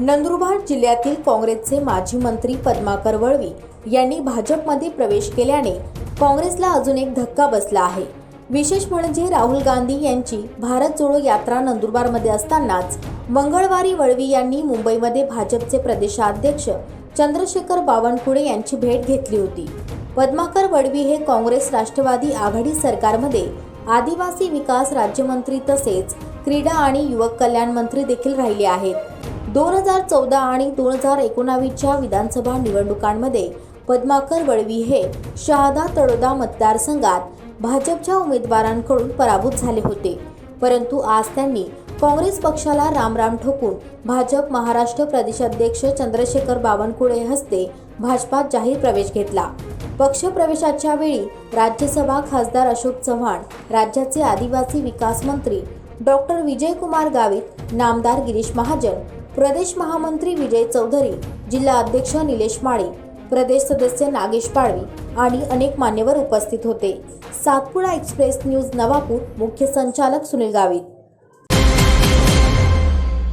नंदुरबार जिल्ह्यातील काँग्रेसचे माजी मंत्री पद्माकर वळवी यांनी भाजपमध्ये प्रवेश केल्याने काँग्रेसला अजून एक धक्का बसला आहे. विशेष म्हणजे राहुल गांधी यांची भारत जोडो यात्रा नंदुरबारमध्ये असतानाच मंगळवारी वळवी यांनी मुंबईमध्ये भाजपचे प्रदेशाध्यक्ष चंद्रशेखर बावनकुळे यांची भेट घेतली होती. पद्माकर वडवी हे काँग्रेस राष्ट्रवादी आघाडी सरकारमध्ये आदिवासी विकास राज्यमंत्री तसेच क्रीडा आणि युवक कल्याण मंत्री देखील राहिले आहेत. दोन हजार चौदा आणि दोन हजार एकोणावीसच्या विधानसभा निवडणुकांमध्ये पद्माकर वळवी हे शहादा तळोदा मतदारसंघात भाजपच्या उमेदवारांकडून पराभूत झाले होते. परंतु आज त्यांनी काँग्रेस पक्षाला रामराम ठोकून भाजप महाराष्ट्र प्रदेशाध्यक्ष चंद्रशेखर बावनकुळे हस्ते भाजपात जाहीर प्रवेश घेतला. पक्षप्रवेशाच्या वेळी राज्यसभा खासदार अशोक चव्हाण राज्याचे आदिवासी विकास मंत्री डॉक्टर विजयकुमार गावित नामदार गिरीश महाजन प्रदेश महामंत्री विजय चौधरी जिल्हा अध्यक्ष निलेश माळी प्रदेश सदस्य नागेश पाडवी आणि अनेक मान्यवर उपस्थित होते. सातपुडा एक्सप्रेस न्यूज नवापूर मुख्य संचालक सुनील गावित.